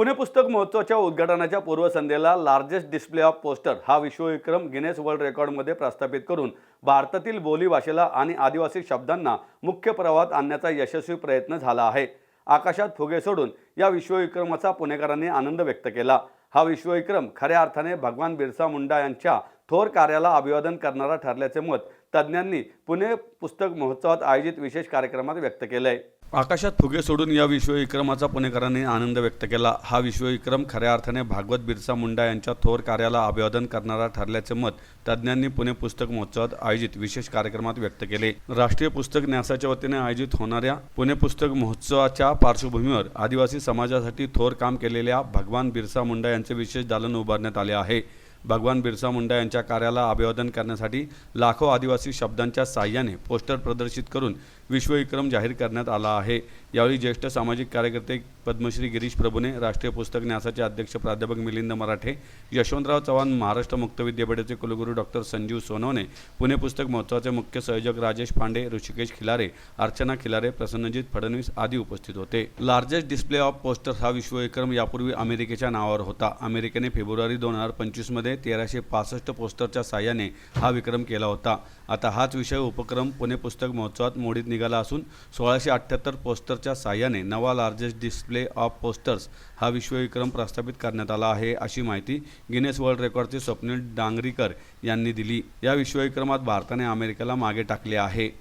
पुणे पुस्तक महोत्सवाच्या उद्घाटनाच्या पूर्वसंध्येला लार्जेस्ट डिस्प्ले ऑफ पोस्टर हा विश्वविक्रम गिनेस वर्ल्ड रेकॉर्डमध्ये प्रस्थापित करून भारतातील बोलीभाषेला आणि आदिवासी शब्दांना मुख्य प्रवाहात आणण्याचा यशस्वी प्रयत्न झाला आहे. आकाशात फुगे सोडून या विश्वविक्रमाचा पुणेकरांनी आनंद व्यक्त केला. हा विश्वविक्रम खऱ्या अर्थाने भगवान बिरसा मुंडा यांच्या थोर कार्याला अभिवादन करणारा ठरल्याचे मत तज्ज्ञांनी पुणे पुस्तक महोत्सवात आयोजित विशेष कार्यक्रमात व्यक्त केलंय. आकाशात फुगे सोडून या विश्वविक्रमाचा पुणेकरांनी आनंद व्यक्त केला. हा विश्वविक्रम खऱ्या अर्थाने भागवत बिरसा मुंडा यांच्या थोर कार्याला अभिवादन करणारा ठरल्याचे मत तज्ज्ञांनी पुणे पुस्तक महोत्सवात आयोजित विशेष कार्यक्रमात व्यक्त केले. राष्ट्रीय पुस्तक न्यासाच्या वतीने आयोजित होणाऱ्या पुणे पुस्तक महोत्सवाच्या पार्श्वभूमीवर आदिवासी समाजासाठी थोर काम केलेल्या भगवान बिरसा मुंडा यांचे विशेष दालन उभारण्यात आले आहे. भगवान बिरसा मुंडा यांच्या कार्याला अभिवादन करण्यासाठी लाखो आदिवासी शब्दांच्या साह्याने पोस्टर प्रदर्शित करून विश्वविक्रम जाहीर करण्यात आला आहे. यावेळी ज्येष्ठ सामाजिक कार्यकर्ते पद्मश्री गिरीश प्रभुने राष्ट्रीय पुस्तक न्यासाचे अध्यक्ष प्राध्यापक मिलिंद मराठे यशवंतराव चव्हाण महाराष्ट्र मुक्त विद्यापीठाचे कुलगुरू डॉक्टर संजीव सोनवणे पुणे पुस्तक महोत्सवाचे मुख्य संयोजक राजेश पांडे ऋषिकेश खिलारे अर्चना खिलारे प्रसन्नजित फडणवीस आदी उपस्थित होते. लार्जेस्ट डिस्प्ले ऑफ पोस्टर हा विश्वविक्रम यापूर्वी अमेरिकेच्या नावावर होता. अमेरिकेने फेब्रुवारी दोन हजार पंचवीसमध्ये तेराशे पासष्ट पोस्टरच्या साह्याने हा विक्रम केला होता. आता हाच विषय उपक्रम पुणे पुस्तक महोत्सवात मोडीत निघाला असून सोळाशे अठ्ठ्याहत्तर पोस्टरच्या साह्याने नवा लार्जेस्ट डिस्प्ले ऑफ पोस्टर्स हा विश्वविक्रम प्रस्थापित करण्यात आला आहे अशी माहिती गिनेस वर्ल्ड रेकॉर्डचे स्वप्नील डांगरीकर यांनी दिली. या विश्वविक्रमात भारताने अमेरिकेला मागे टाकले आहे.